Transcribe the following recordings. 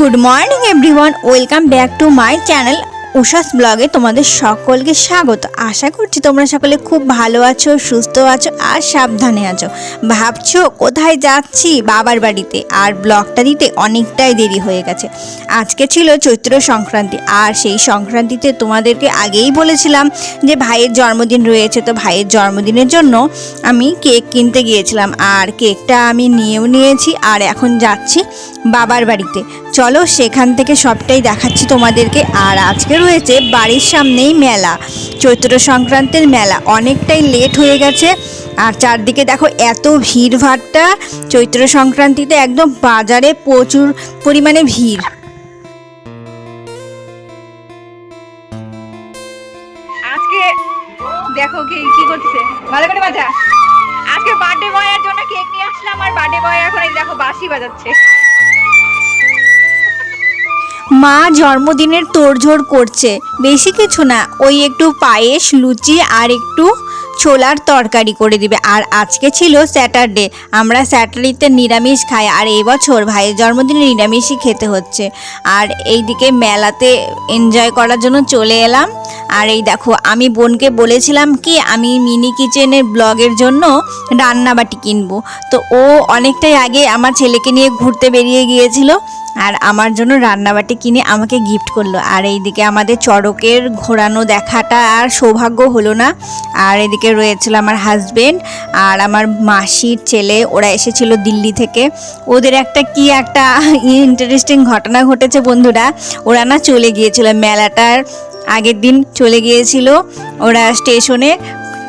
Good morning everyone welcome back to my channel Usha's ব্লগে তোমাদের সকলকে স্বাগত। আশা করছি তোমরা সকলে খুব ভালো আছো, সুস্থ আছো আর সাবধানে আছো। ভাবছ কোথায় যাচ্ছি বাবার বাড়িতে? আর ব্লগটা দিতে অনেকটাই দেরি হয়ে গেছে। আজকে ছিল চৈত্র সংক্রান্তি, আর সেই সংক্রান্তিতে তোমাদেরকে আগেই বলেছিলাম যে ভাইয়ের জন্মদিন রয়েছে, তো ভাইয়ের জন্মদিনের জন্য আমি কেক কিনতে গিয়েছিলাম। আর কেকটা আমি নিয়েও নিয়েছি, আর এখন যাচ্ছি বাবার বাড়িতে। চলো সেখান থেকে সবটাই দেখাচ্ছি তোমাদেরকে। আর আজকে রয়েছে বাড়ির সামনেই মেলা, চৈত্র সংক্রান্তির মেলা। অনেকটাই লেট হয়ে গেছে। আর চারদিকে দেখো এত ভিড় ভাড়টা, চৈত্র সংক্রান্তিতে একদম বাজারে প্রচুর পরিমাণে ভিড়। দেখো কি কি করছে। ভালো করে বাজা। আজকে বার্থডে বয়ের জন্য কেক নিয়ে আসলাম আর বার্থডে বয় এখন এই দেখো বাঁশি বাজাচ্ছে। মা জন্মদিনের তোড়ঝোড় করছে। বেশি কিছু না, ওই একটু পায়েস, লুচি আর একটু ছোলার তরকারি করে দিবে। আর আজকে ছিল স্যাটারডে, আমরা স্যাটারডেতে নিরামিষ খাই। আর এবছর ভাইয়ের জন্মদিনে নিরামিষই খেতে হচ্ছে। আর এইদিকে মেলাতে এনজয় করার জন্য চলে এলাম। আর এই দেখো, আমি বোনকে বলেছিলাম কি, আমি মিনি কিচেনের ব্লগের জন্য রান্নাবাটি কিনবো। তো ও অনেকটাই আগে আমার ছেলেকে নিয়ে ঘুরতে বেরিয়ে গিয়েছিল। আর আমার জন্য রান্নাবাটি কিনে আমাকে গিফট করল। আর এইদিকে আমাদের চড়কের ঘোরানো দেখাটা আর সৌভাগ্য হলো না। আর এদিকে রয়েছিল আমার হাজবেন্ড আর আমার মাসির ছেলে। ওরা এসেছিল দিল্লি থেকে। ওদের একটা কি একটা ইন্টারেস্টিং ঘটনা ঘটেছে বন্ধুরা। ওরা না চলে গিয়েছিল। মেলাটার আগের দিন চলে গিয়েছিল। ওরা স্টেশনে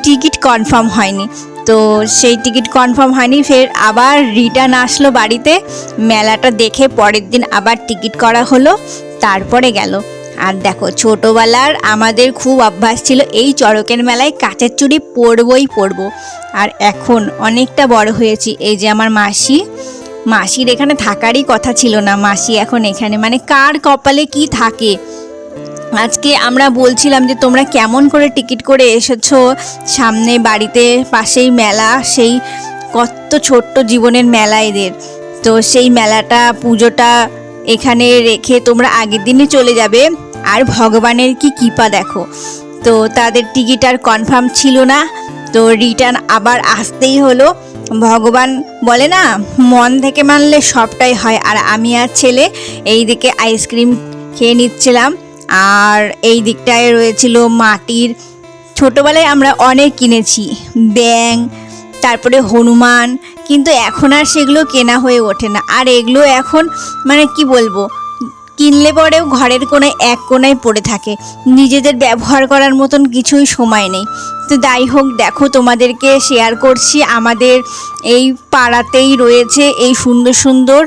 টিকিট কনফার্ম হয়নি। তো সেই টিকিট কনফার্ম হয়নি, ফের আবার রিটার্ন আসলো বাড়িতে। মেলাটা দেখে পরের দিন আবার টিকিট করা হলো, তারপরে গেল। আর দেখো, ছোটোবেলার আমাদের খুব অভ্যাস ছিল, এই চড়কের মেলায় কাঁচের চুড়ি পরবই পরবো। আর এখন অনেকটা বড় হয়েছি, এই যে আমার মাসি। মাসির এখানে থাকারই কথা ছিল না, মাসি এখন এখানে মানে কার কপালে কি থাকে? আজকে আমরা বলছিলাম যে তোমরা কেমন করে টিকিট করে এসেছ সামনে বাড়িতে পাশেই মেলা, সেই কত ছোট্ট জীবনের মেলা এদের। তো সেই মেলাটা, পুজোটা এখানে রেখে তোমরা আগের দিনে চলে যাবে। আর ভগবানের কি কৃপা দেখো। তো তাদের টিকিট আর কনফার্ম ছিল না। তো রিটার্ন আবার আসতেই হলো। ভগবান বলে না, মন থেকে মানলে সবটাই হয়। আর আমি আর ছেলে এই দিকে আইসক্রিম খেয়ে নিচ্ছিলাম। আর এই দিকটায় রয়েছিল মাটির। ছোটোবেলায় আমরা অনেক কিনেছি ব্যাং তারপরে হনুমান, কিন্তু এখন আর সেগুলো কেনা হয়ে ওঠে না। আর এগুলো এখন মানে কি বলব কিনলে পরেও ঘরের কোনায় এক কোনায় পড়ে থাকে। নিজেদের ব্যবহার করার মতন কিছুই সময় নেই। তো যাই হোক, দেখো তোমাদেরকে শেয়ার করছি। আমাদের এই পাড়াতেই রয়েছে এই সুন্দর সুন্দর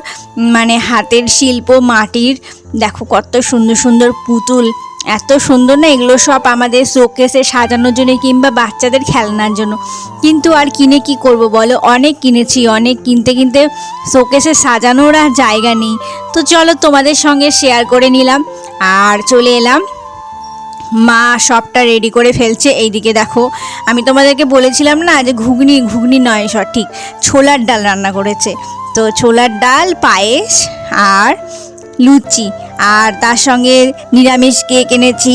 মানে হাতের শিল্প মাটির। দেখো কত সুন্দর সুন্দর পুতুল। এত সুন্দর না, এগুলো সব আমাদের শোকেসে সাজানোর জন্য কিংবা বাচ্চাদের খেলনার জন্য। কিন্তু আর কিনে কি করব বলো? অনেক কিনেছি, অনেক কিনতে কিনতে শোকেসে সাজানোর আর জায়গা নেই। তো চলো তোমাদের সঙ্গে শেয়ার করে নিলাম। আর চলে এলাম। মা সবটা রেডি করে ফেলছে। এইদিকে দেখো, আমি তোমাদেরকে বলেছিলাম না যে ঘুগনি ঘুগনি নয় সঠিক ছোলার ডাল রান্না করেছে। তো ছোলার ডাল, পায়েস আর লুচি। আর তার সঙ্গে নিরামিষ কেক এনেছি।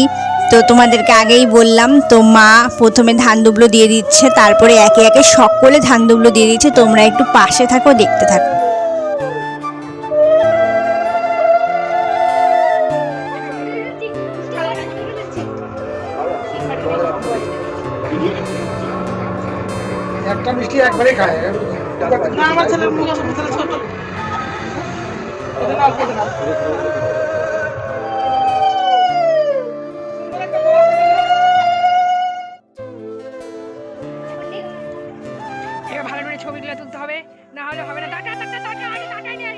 তো তোমাদেরকে আগেই বললাম তো মা প্রথমে ধান দুবলো দিয়ে দিচ্ছে তারপরে একে একে সকলে ধান দুবলো দিয়ে দিচ্ছে। তোমরা একটু পাশে থাকো দেখতে থাকো। একটা মিষ্টি একবারে খায়। না আমার ছেলের মুখ ছোট। এবার ভালো করে ছবিগুলো তুলতে হবে। না হলে হবে না। টাকা টাকা টাকা আগে টাকাই নিয়ে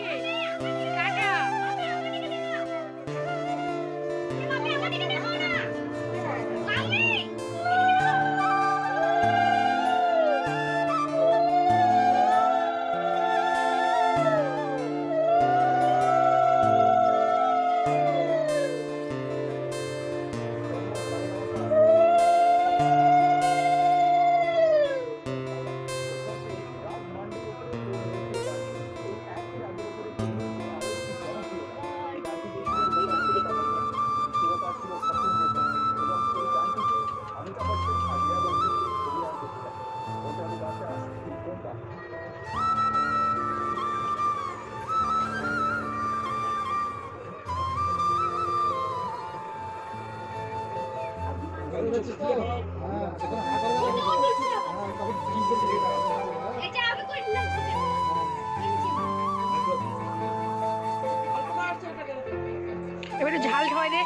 এবার ঝাল খাওয়াই দে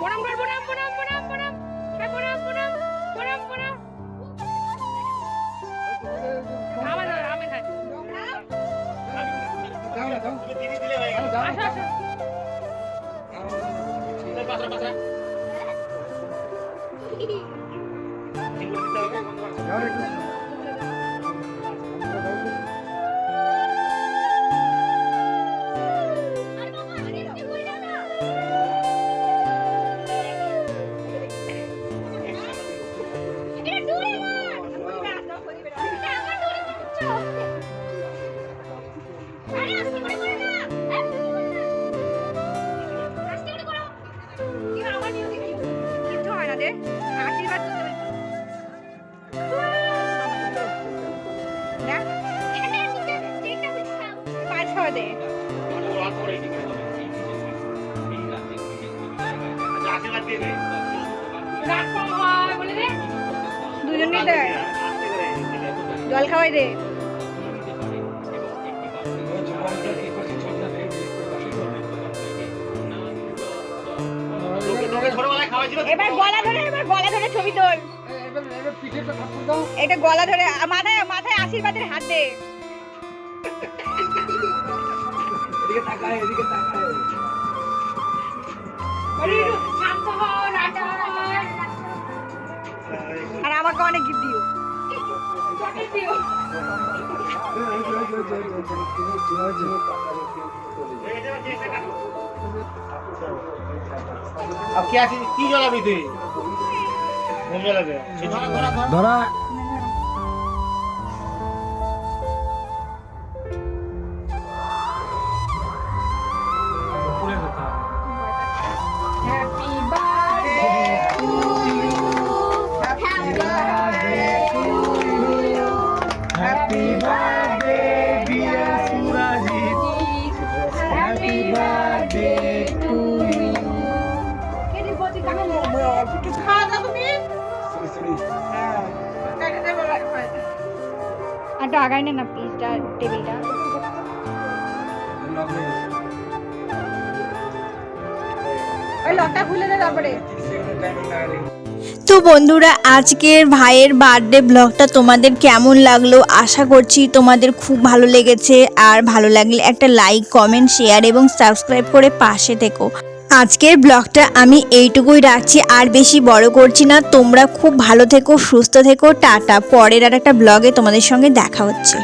প্রণাম কর প্রণাম প্রণাম প্রণাম প্রণাম হ্যাঁ প্রণাম প্রণাম প্রণাম প্রণাম দাও দুজনেই দে। জল খাওয়াই দে। এবার গলা ধরে এবার গলা ধরে ছবি তোল দাও এটা গলা ধরে মাথায় মাথায় আশীর্বাদের হাত দে আর আমাকে অনেক গিফট দিও अब আর কি আছে কি জ্বালাবি তুই? ধরা। একটু আগাই নে টেবিলটা তো বন্ধুরা, আজকের ভাইয়ের বার্থডে ব্লগটা তোমাদের কেমন লাগল? আশা করছি তোমাদের খুব ভালো লেগেছে। আর ভালো লাগলে একটা লাইক কমেন্ট শেয়ার এবং সাবস্ক্রাইব করে পাশে থেকো। আজকের ব্লগটা আমি এইটুকুই রাখছি, আর বেশি বড় করছি না। তোমরা খুব ভালো থেকো, সুস্থ থেকো, টাটা। পরের আর একটা ব্লগে তোমাদের সঙ্গে দেখা হচ্ছে।